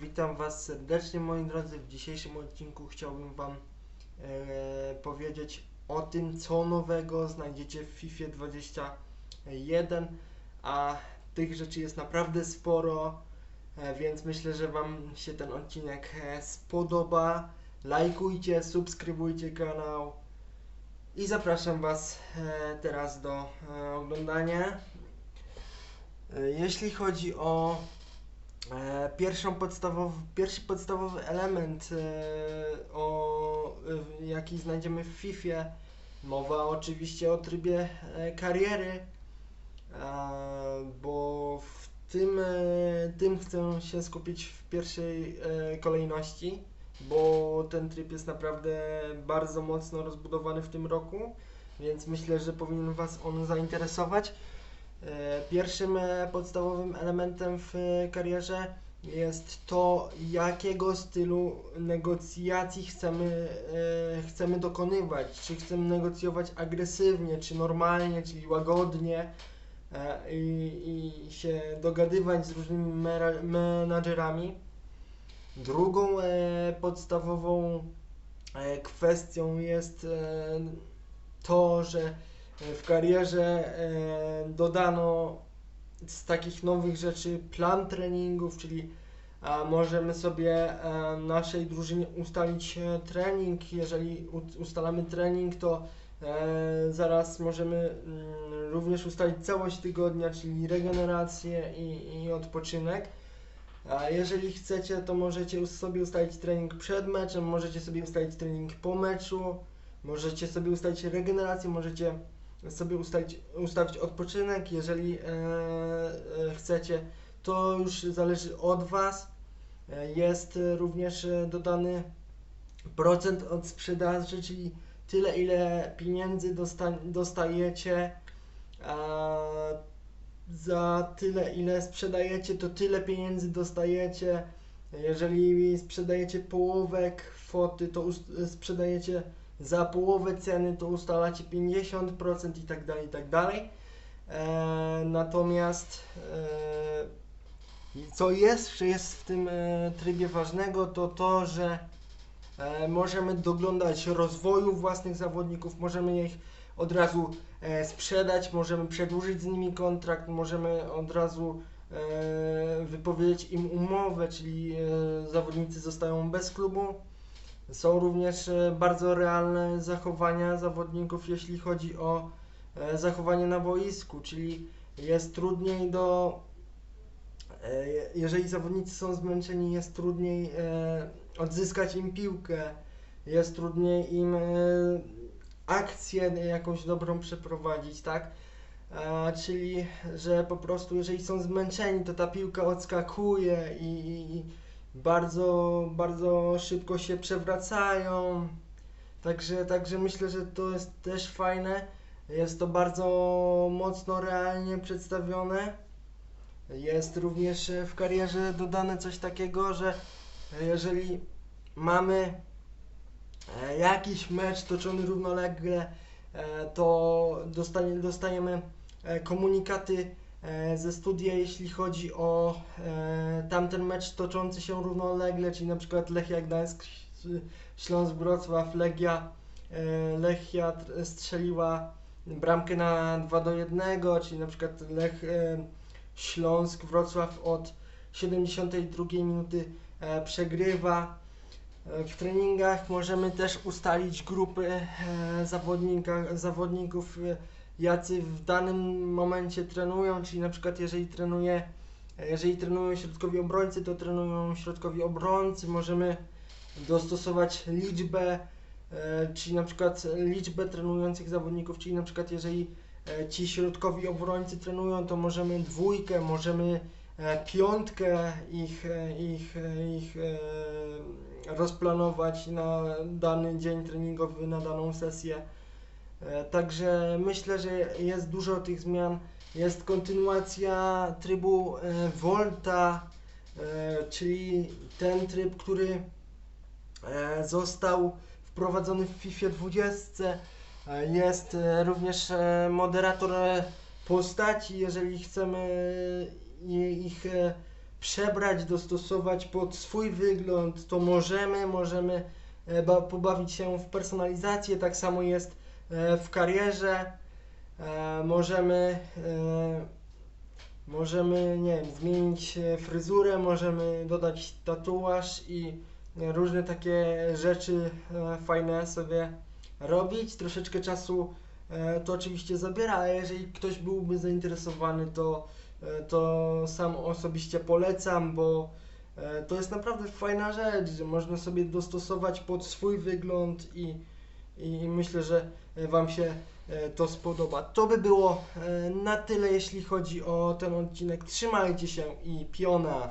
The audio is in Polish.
Witam Was serdecznie moi drodzy. W dzisiejszym odcinku chciałbym Wam e, powiedzieć o tym, co nowego znajdziecie w FIFA 21, a tych rzeczy jest naprawdę sporo, e, więc myślę, że Wam się ten odcinek e, spodoba. Lajkujcie, subskrybujcie kanał i zapraszam Was e, teraz do e, oglądania. E, Jeśli chodzi o pierwszą podstawowy, pierwszy podstawowy element, e, o, e, jaki znajdziemy w FIFA, mowa oczywiście o trybie e, kariery, e, bo w tym, e, tym chcę się skupić w pierwszej e, kolejności, bo ten tryb jest naprawdę bardzo mocno rozbudowany w tym roku, więc myślę, że powinien Was on zainteresować. E, Pierwszym e, podstawowym elementem w karierze jest to, jakiego stylu negocjacji chcemy, e, chcemy dokonywać. Czy chcemy negocjować agresywnie, czy normalnie, czyli łagodnie i, i się dogadywać z różnymi menadżerami. Drugą podstawową kwestią jest to, że w karierze e, dodano z takich nowych rzeczy plan treningów, czyli a, możemy sobie e, naszej drużynie ustalić e, trening. Jeżeli ustalamy trening, to e, zaraz możemy mm, również ustalić całość tygodnia, czyli regenerację i, i odpoczynek. A jeżeli chcecie, to możecie sobie ustalić trening przed meczem, możecie sobie ustalić trening po meczu, możecie sobie ustalić regenerację, możecie sobie ustalić, ustawić odpoczynek, jeżeli e, e, chcecie, to już zależy od Was. E, Jest również dodany procent od sprzedaży, czyli tyle ile pieniędzy dosta, dostajecie, za tyle ile sprzedajecie, to tyle pieniędzy dostajecie. Jeżeli sprzedajecie połowę kwoty, to sprzedajecie za połowę ceny to ustalacie 50% i tak dalej, i tak dalej. E, natomiast e, co jeszcze jest w tym e, trybie ważnego, to to, że e, możemy doglądać rozwoju własnych zawodników, możemy ich od razu e, sprzedać, możemy przedłużyć z nimi kontrakt, możemy od razu e, wypowiedzieć im umowę, czyli zawodnicy zostają bez klubu. Są również e, bardzo realne zachowania zawodników, jeśli chodzi o e, zachowanie na boisku, czyli jest trudniej do. e, je- Jeżeli zawodnicy są zmęczeni, jest trudniej odzyskać im piłkę, jest trudniej im akcję jakąś dobrą przeprowadzić, tak? Czyli, że po prostu jeżeli są zmęczeni, to ta piłka odskakuje i, i bardzo, bardzo szybko się przewracają. Także, także myślę, że to jest też fajne. Jest to bardzo mocno realnie przedstawione. Jest również e, w karierze dodane coś takiego, że jeżeli mamy e, jakiś mecz toczony równolegle, e, to dostanie, dostajemy komunikaty ze studia, jeśli chodzi o e, tamten mecz toczący się równolegle, czyli na przykład Lechia Gdańsk, Śląsk Wrocław, Legia, e, Lechia tr- strzeliła bramkę na 2 do 1, czyli na przykład Lech, e, Śląsk Wrocław od 72 minuty e, przegrywa. E, W treningach możemy też ustalić grupy e, zawodników, e, jacy w danym momencie trenują, czyli na przykład jeżeli trenuje, jeżeli trenują środkowi obrońcy, to trenują środkowi obrońcy, możemy dostosować liczbę, e, czyli na przykład liczbę trenujących zawodników, czyli na przykład jeżeli e, ci środkowi obrońcy trenują, to możemy dwójkę, możemy e, piątkę ich, ich, ich rozplanować na dany dzień treningowy, na daną sesję. E, Także myślę, że jest dużo tych zmian. Jest kontynuacja trybu e, Volta, e, czyli ten tryb, który został wprowadzony w FIFA 20. E, Jest również moderator postaci, jeżeli chcemy ich przebrać, dostosować pod swój wygląd, to możemy, możemy ba- pobawić się w personalizację, tak samo jest w karierze. E, możemy, e, możemy, nie wiem, zmienić e, fryzurę, możemy dodać tatuaż i e, różne takie rzeczy e, fajne sobie robić. Troszeczkę czasu e, to oczywiście zabiera, ale jeżeli ktoś byłby zainteresowany, to, e, to sam osobiście polecam, bo e, to jest naprawdę fajna rzecz, że można sobie dostosować pod swój wygląd i, i myślę, że e, Wam się e, to spodoba. To by było e, na tyle, jeśli chodzi o ten odcinek. Trzymajcie się i piona!